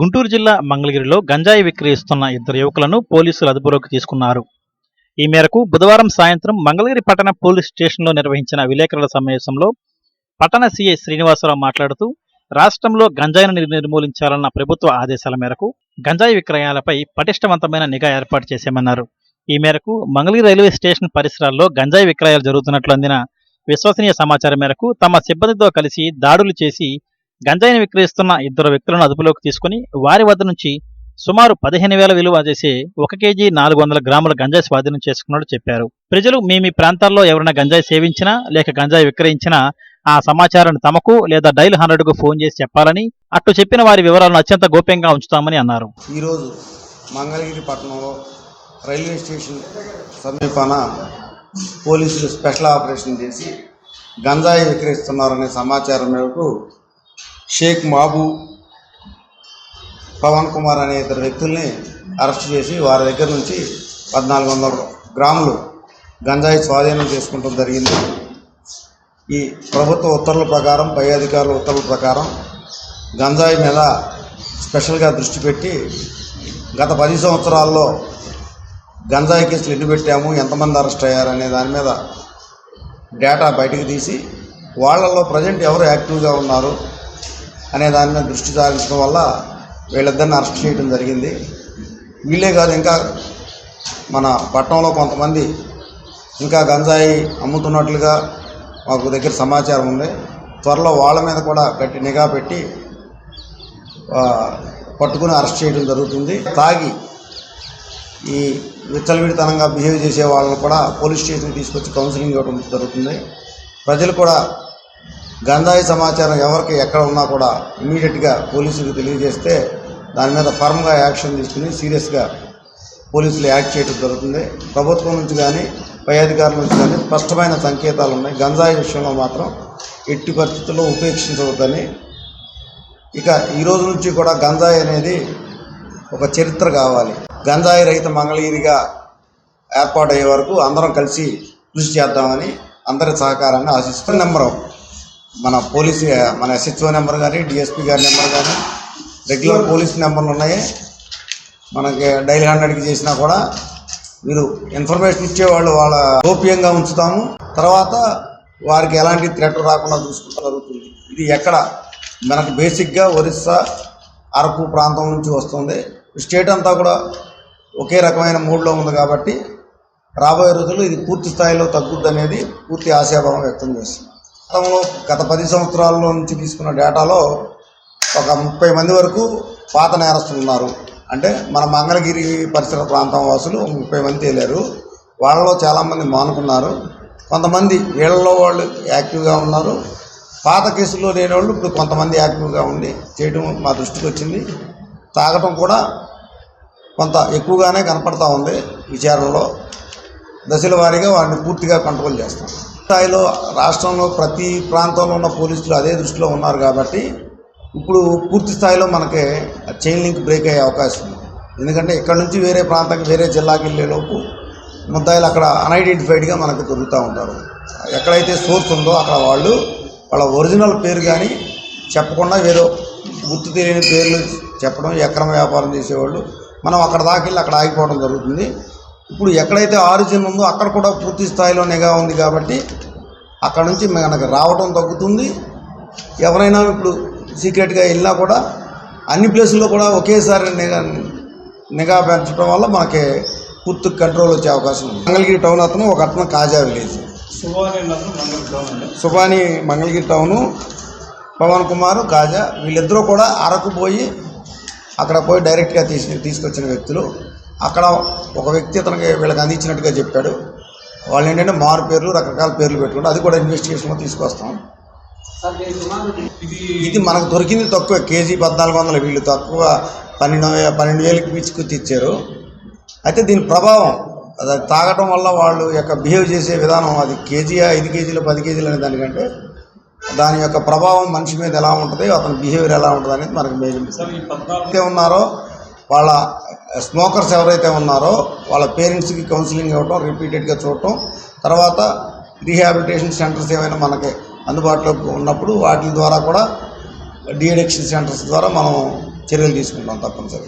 గుంటూరు జిల్లా మంగళగిరిలో గంజాయి విక్రయిస్తున్న ఇద్దరు యువకులను పోలీసులు అదుపులోకి తీసుకున్నారు. ఈ మేరకు బుధవారం సాయంత్రం మంగళగిరి పట్టణ పోలీస్ స్టేషన్లో నిర్వహించిన విలేకరుల సమావేశంలో పట్టణ సీఐ శ్రీనివాసరావు మాట్లాడుతూ రాష్ట్రంలో గంజాయిని నిర్మూలించాలన్న ప్రభుత్వ ఆదేశాల మేరకు గంజాయి విక్రయాలపై పటిష్టవంతమైన నిఘా ఏర్పాటు చేశామన్నారు. ఈ మేరకు మంగళగిరి రైల్వే స్టేషన్ పరిసరాల్లో గంజాయి విక్రయాలు జరుగుతున్నట్లు అందిన విశ్వసనీయ సమాచారం మేరకు తమ సిబ్బందితో కలిసి దాడులు చేసి గంజాయిని విక్రయిస్తున్న ఇద్దరు వ్యక్తులను అదుపులోకి తీసుకుని వారి వద్ద నుంచి సుమారు పదిహేను వేల విలువ చేసి ఒక కేజీ నాలుగు వందల గ్రాముల గంజాయి స్వాధీనం చేసుకున్నట్టు చెప్పారు. ప్రజలు మీ మీ ప్రాంతాల్లో ఎవరైనా గంజాయి సేవించినా లేక గంజాయి విక్రయించినా ఆ సమాచారాన్ని తమకు లేదా డైల్ హండ్రెడ్కు ఫోన్ చేసి చెప్పాలని అట్లు చెప్పిన వారి వివరాలను అత్యంత గోప్యంగా ఉంచుతామని అన్నారు. ఈరోజు మంగళగిరి పట్టణంలో రైల్వే స్టేషన్ సమీపాన పోలీసులు స్పెషల్ ఆపరేషన్ చేసి గంజాయి విక్రయిస్తున్నారనే సమాచారం మేరకు షేక్ మాబు పవన్ కుమార్ అనే ఇద్దరు వ్యక్తుల్ని అరెస్ట్ చేసి వారి దగ్గర నుంచి పద్నాలుగు వందల గ్రాములు గంజాయి స్వాధీనం చేసుకోవడం జరిగింది. ఈ ప్రభుత్వ ఉత్తర్వుల ప్రకారం పై అధికారుల ఉత్తర్వుల ప్రకారం గంజాయి మీద స్పెషల్గా దృష్టి పెట్టి గత పది సంవత్సరాల్లో గంజాయి కేసులు ఎన్ని పెట్టాము ఎంతమంది అరెస్ట్ అయ్యారనే దాని మీద డేటా బయటకు తీసి వాళ్ళల్లో ప్రజెంట్ ఎవరు యాక్టివ్గా ఉన్నారు అనే దాని మీద దృష్టి సారించడం వల్ల వీళ్ళిద్దరిని అరెస్ట్ చేయడం జరిగింది. వీళ్ళే కాదు ఇంకా మన పట్టణంలో కొంతమంది ఇంకా గంజాయి అమ్ముతున్నట్లుగా మాకు దగ్గర సమాచారం ఉంది. త్వరలో వాళ్ళ మీద కూడా గట్టి నిఘా పెట్టి పట్టుకుని అరెస్ట్ చేయడం జరుగుతుంది. తాగి ఈ విచ్చలవిడితనంగా బిహేవ్ చేసే వాళ్ళని కూడా పోలీస్ స్టేషన్కి తీసుకొచ్చి కౌన్సిలింగ్ ఇవ్వడం జరుగుతుంది. ప్రజలు కూడా గంజాయి సమాచారం ఎవరికి ఎక్కడ ఉన్నా కూడా ఇమీడియట్గా పోలీసులకు తెలియజేస్తే దాని మీద ఫర్మ్గా యాక్షన్ తీసుకుని సీరియస్గా పోలీసులు యాక్ట్ చేయడం జరుగుతుంది. ప్రభుత్వం నుంచి కానీ పై అధికారుల నుంచి కానీ స్పష్టమైన సంకేతాలు ఉన్నాయి. గంజాయి విషయంలో మాత్రం ఎట్టి పరిస్థితుల్లో ఉపేక్షించవద్దని. ఇక ఈ రోజు నుంచి కూడా గంజాయి అనేది ఒక చరిత్ర కావాలి. గంజాయి రహిత మంగళగిరిగా ఏర్పాటయ్యే వరకు అందరం కలిసి కృషి చేద్దామని అందరి సహకారాన్ని ఆశిస్తున్న. నెంబరు మన పోలీసు మన ఎస్హెచ్ఓ నెంబర్ కానీ డిఎస్పీ గారి నెంబర్ కానీ రెగ్యులర్ పోలీస్ నెంబర్లు ఉన్నాయి. మనకి డైలీ హండ్రెడ్కి చేసినా కూడా మీరు ఇన్ఫర్మేషన్ ఇచ్చేవాళ్ళు వాళ్ళ గోప్యంగా ఉంచుతాము. తర్వాత వారికి ఎలాంటి థ్రెట్ రాకుండా చూసుకుంటూ జరుగుతుంది. ఇది ఎక్కడ? మనకు బేసిక్గా ఒరిస్సా అరకు ప్రాంతం నుంచి వస్తుంది. స్టేట్ అంతా కూడా ఒకే రకమైన మూడ్లో ఉంది కాబట్టి రాబోయే రోజుల్లో ఇది పూర్తి స్థాయిలో తగ్గుద్దనేది పూర్తి ఆశాభావం వ్యక్తం చేస్తుంది. గతంలో గత పది సంవత్సరాల్లో నుంచి తీసుకున్న డేటాలో ఒక ముప్పై మంది వరకు పాత నేరస్తులు ఉన్నారు. అంటే మన మంగళగిరి పరిసర ప్రాంతం వాసులు ముప్పై మంది తేలారు. వాళ్ళలో చాలామంది మానుకున్నారు. కొంతమంది వీళ్ళలో వాళ్ళు యాక్టివ్గా ఉన్నారు. పాత కేసుల్లో లేని వాళ్ళు ఇప్పుడు కొంతమంది యాక్టివ్గా ఉండి చేయడం మా దృష్టికి వచ్చింది. తాగటం కూడా కొంత ఎక్కువగానే కనపడతా ఉంది విచారణలో. దశల వారీగా వారిని పూర్తిగా కంట్రోల్ చేస్తాం. స్థాయిలో రాష్ట్రంలో ప్రతి ప్రాంతంలో ఉన్న పోలీసులు అదే దృష్టిలో ఉన్నారు కాబట్టి ఇప్పుడు పూర్తి స్థాయిలో మనకి చైన్ లింక్ బ్రేక్ అయ్యే అవకాశం ఉంది. ఎందుకంటే ఇక్కడ నుంచి వేరే ప్రాంతానికి వేరే జిల్లాకి వెళ్ళేలోపు ముద్దాయిలు అక్కడ అన్ఐడెంటిఫైడ్గా మనకు దొరుకుతూ ఉంటారు. ఎక్కడైతే సోర్స్ ఉందో అక్కడ వాళ్ళు వాళ్ళ ఒరిజినల్ పేరు కానీ చెప్పకుండా వేరే గుర్తు తెలియని పేర్లు చెప్పడం ఎక్రమ వ్యాపారం చేసేవాళ్ళు. మనం అక్కడ దాకా వెళ్ళి అక్కడ ఆగిపోవడం జరుగుతుంది. ఇప్పుడు ఎక్కడైతే ఆరిజిన్ ఉందో అక్కడ కూడా పూర్తి స్థాయిలో నిఘా ఉంది కాబట్టి అక్కడ నుంచి మనకు రావడం తగ్గుతుంది. ఎవరైనా ఇప్పుడు సీక్రెట్గా వెళ్ళినా కూడా అన్ని ప్లేసుల్లో కూడా ఒకేసారి నిఘా నిఘా పెంచడం వల్ల మనకి పూర్తి కంట్రోల్ వచ్చే అవకాశం ఉంది. మంగళగిరి టౌన్ అతను ఒక అతను కాజా విలేజ్. సుబాని మంగళగిరి టౌను పవన్ కుమార్ కాజా. వీళ్ళిద్దరూ కూడా అరకు పోయి అక్కడ పోయి డైరెక్ట్గా తీసి తీసుకొచ్చిన వ్యక్తులు. అక్కడ ఒక వ్యక్తి అతనికి వీళ్ళకి అందించినట్టుగా చెప్పాడు. వాళ్ళు ఏంటంటే మారు పేర్లు రకరకాల పేర్లు పెట్టుకుంటే అది కూడా ఇన్వెస్టిగేషన్లో తీసుకొస్తాం. ఇది మనకు దొరికింది తక్కువ. కేజీ పద్నాలుగు వందల వీళ్ళు తక్కువ. పన్నెండు పన్నెండు వేలకి పిచ్చుకు ఇచ్చారు అయితే దీని ప్రభావం అది తాగటం వల్ల వాళ్ళు యొక్క బిహేవ్ చేసే విధానం అది కేజీ ఐదు కేజీలు పది కేజీలు అనే దానికంటే దాని యొక్క ప్రభావం మనిషి మీద ఎలా ఉంటుంది అతని బిహేవియర్ ఎలా ఉంటుంది అనేది మనకు మెయిన్ ఉన్నారో వాళ్ళ స్మోకర్స్ ఎవరైతే ఉన్నారో వాళ్ళ పేరెంట్స్కి కౌన్సిలింగ్ ఇవ్వటం రిపీటెడ్గా చూడటం తర్వాత రీహాబిలిటేషన్ సెంటర్స్ ఏమైనా మనకి అందుబాటులో ఉన్నప్పుడు వాటి ద్వారా కూడా డిఎడిక్షన్ సెంటర్స్ ద్వారా మనం చర్యలు తీసుకుంటాం తప్పనిసరి